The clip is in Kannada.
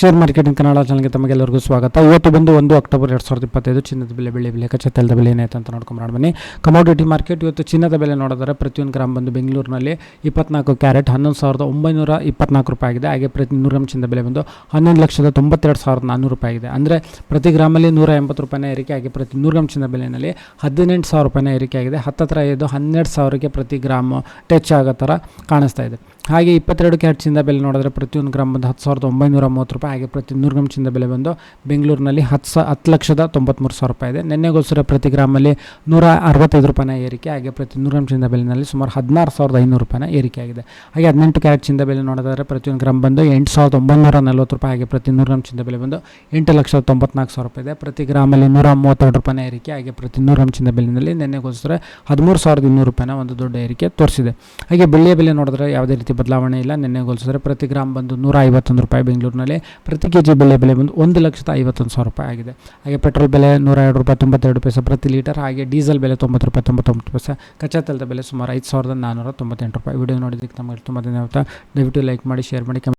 ಶೇರ್ ಮಾರ್ಕೆಟಿಂಗ್ ಕನ್ನಡ ಚಾನಲ್ಗೆ ತಮಗೆಲ್ಲರಿಗೂ ಸ್ವಾಗತ. ಇವತ್ತು ಬಂದು ಒಂದು ಅಕ್ಟೋಬರ್ ಎರಡು ಸಾವಿರದ ಇಪ್ಪತ್ತೈದು ಚಿನ್ನದ ಬೆಲೆ ಬೆಳೆ ಬೆಲೆ, ಕಚ್ಚಾ ಬೆಲೆ ಏನಾಯ್ತು ಅಂತ ನೋಡ್ಕೊಂಡು ಬನ್ನಿ. ಕಮೋಡಿಟಿ ಮಾರ್ಕೆಟ್ ಇವತ್ತು ಚಿನ್ನದ ಬೆಲೆ ನೋಡಿದರೆ ಪ್ರತಿಯೊಂದು ಗ್ರಾಮ್ ಬಂದು ಬೆಂಗಳೂರಿನಲ್ಲಿ ಇಪ್ಪತ್ನಾಲ್ಕು ಕ್ಯಾರೆಟ್ ಹನ್ನೊಂದು ಸಾವಿರದ ಒಂಬೈನೂರ ಇಪ್ಪತ್ನಾಲ್ಕು ರೂಪಾಯಿ ಆಗಿದೆ. ಹಾಗೆ ಪ್ರತಿ ನೂರು ಗ್ರಾಮ್ ಚಿನ್ನದ ಬೆಲೆ ಬಂದು ಹನ್ನೊಂದು ಲಕ್ಷದ ತೊಂಬತ್ತೆರಡು ಸಾವಿರದ ನಾನ್ನೂರು ರೂಪಾಯಿ ಆಗಿದೆ. ಅಂದರೆ ಪ್ರತಿ ಗ್ರಾಮಲ್ಲಿ ನೂರ ಎಂಬತ್ತು ರೂಪಾಯಿನ ಏರಿಕೆ ಆಗಿ ಪ್ರತಿ ನೂರು ಗ್ರಾಮ್ ಚಿನ್ನದ ಬೆಲೆಯಲ್ಲಿ ಹದಿನೆಂಟು ಸಾವಿರ ರೂಪಾಯಿನ ಏರಿಕೆ ಆಗಿದೆ. ಹತ್ತತ್ರ ಇದು ಹನ್ನೆರಡು ಸಾವಿರಕ್ಕೆ ಪ್ರತಿ ಗ್ರಾಮ್ ಟಚ್ ಆಗೋ ಥರ ಕಾಣಿಸ್ತಾ ಇದೆ. ಹಾಗೆ ಇಪ್ಪತ್ತೆರಡು ಕ್ಯಾರೆಟ್ ಚಿನ್ನದ ಬೆಲೆ ನೋಡಿದ್ರೆ ಪ್ರತಿಯೊಂದು ಗ್ರಾಮ್ ಬಂದು ಹತ್ತು ಸಾವಿರದ ಒಂಬೈನೂರ ಮೂವತ್ತು ರೂಪಾಯಿ. ಹಾಗೆ ಪ್ರತಿ ನೂರು ಗ್ರಾಮ್ ಚಿನ್ನದ ಬೆಲೆ ಬಂದು ಬೆಂಗಳೂರಿನಲ್ಲಿ ಹತ್ತು ಸ, ಹತ್ತು ಲಕ್ಷದ ತೊಂಬತ್ತ್ಮೂರು ಸಾವಿರ ರೂಪಾಯಿ ಇದೆ. ನಿನ್ನೆಗೋಸ್ಕರ ಪ್ರತಿ ಗ್ರಾಮಲ್ಲಿ ನೂರ ಅರವತ್ತೈದು ರೂಪಾಯಿನ ಏರಿಕೆ. ಹಾಗೆ ಪ್ರತಿ ನೂರು ಗ್ರಾಮ್ ಚಿನ್ನದ ಬೆಲೆನಲ್ಲಿ ಸುಮಾರು ಹದಿನಾರು ಸಾವಿರದ ಐನೂರು ರೂಪಾಯಿನ ಏರಿಕೆ ಆಗಿದೆ. ಹಾಗೆ ಹದಿನೆಂಟು ಕ್ಯಾರೆಟ್ ಚಿನ್ನದ ಬೆಲೆ ನೋಡಿದ್ರೆ ಪ್ರತಿಯೊಂದು ಗ್ರಾಮ್ ಬಂದು ಎಂಟು ಸಾವಿರದ ಒಂಬೈನೂರ ನಲ್ವತ್ತು ರೂಪಾಯಿ. ಹಾಗೆ ಪ್ರತಿ ನೂರು ಗ್ರಾಮ್ ಚಿನ್ನದ ಬೆಲೆ ಬಂದು ಎಂಟು ಲಕ್ಷದ ತೊಂಬತ್ನಾಲ್ಕು ಸಾವಿರ ರೂಪಾಯಿ ಇದೆ. ಪ್ರತಿ ಗ್ರಾಮಲ್ಲಿ ನೂರ ಮೂವತ್ತೆರಡು ರೂಪಾಯಿನ ಏರಿಕೆ. ಹಾಗೆ ಪ್ರತಿ ನೂರು ಗ್ರಾಮ್ ಚಿನ್ನದ ಬೆಲೆಯಲ್ಲಿ ನಿನ್ನೆಗೋಸ್ಕರ ಹದಿಮೂರು ಸಾವಿರದ ಇನ್ನೂರು ರೂಪಾಯಿನ ಒಂದು ದೊಡ್ಡ ಏರಿಕೆ ತೋರಿಸಿದೆ. ಹಾಗೆ ಬೆಳ್ಳಿಯ ಬೆಲೆ ನೋಡಿದ್ರೆ ಯಾವುದೇ ರೀತಿ ಬದಲಾವಣೆ ಇಲ್ಲ. ನಿನ್ನೆ ಹೋಲಿಸಿದ್ರೆ ಪ್ರತಿ ಗ್ರಾಮ್ ಬಂದು ನೂರ ಐವತ್ತೊಂದು ರೂಪಾಯಿ ಬೆಂಗಳೂರಿನಲ್ಲಿ. ಪ್ರತಿ ಕೆ ಜಿ ಬೆಲೆ ಬೆಲೆ ಬಂದು ಒಂದು ಲಕ್ಷದ ಐವತ್ತೊಂದು ಸಾವಿರ ರೂಪಾಯಿ ಆಗಿದೆ. ಹಾಗೆ ಪೆಟ್ರೋಲ್ ಬೆಲೆ ನೂರ ಎರಡು ರೂಪಾಯಿ, ತೊಂಬತ್ತೆರಡು ಪೈಸೆ ಪ್ರತಿ ಲೀಟರ್. ಹಾಗೆ ಡೀಸೆಲ್ ಬೆಲೆ ತೊಂಬತ್ತು ರೂಪಾಯಿ, ತೊಂಬತ್ತೊಂಬತ್ತು ಪೈಸೆ. ಕಚ್ಚಾ ತೈಲದ ಬೆಲೆ ಸುಮಾರು ಐದು ಸಾವಿರದ ನಾನ್ನೂರ ತೊಂಬತ್ತೆಂಟು ರೂಪಾಯಿ. ವಿಡಿಯೋ ನೋಡಿದ್ದಕ್ಕೆ ನಮಗೆ ತುಂಬ ಧನ್ಯವಾದ. ದಯವಿಟ್ಟು ಲೈಕ್ ಮಾಡಿ, ಶೇರ್ ಮಾಡಿ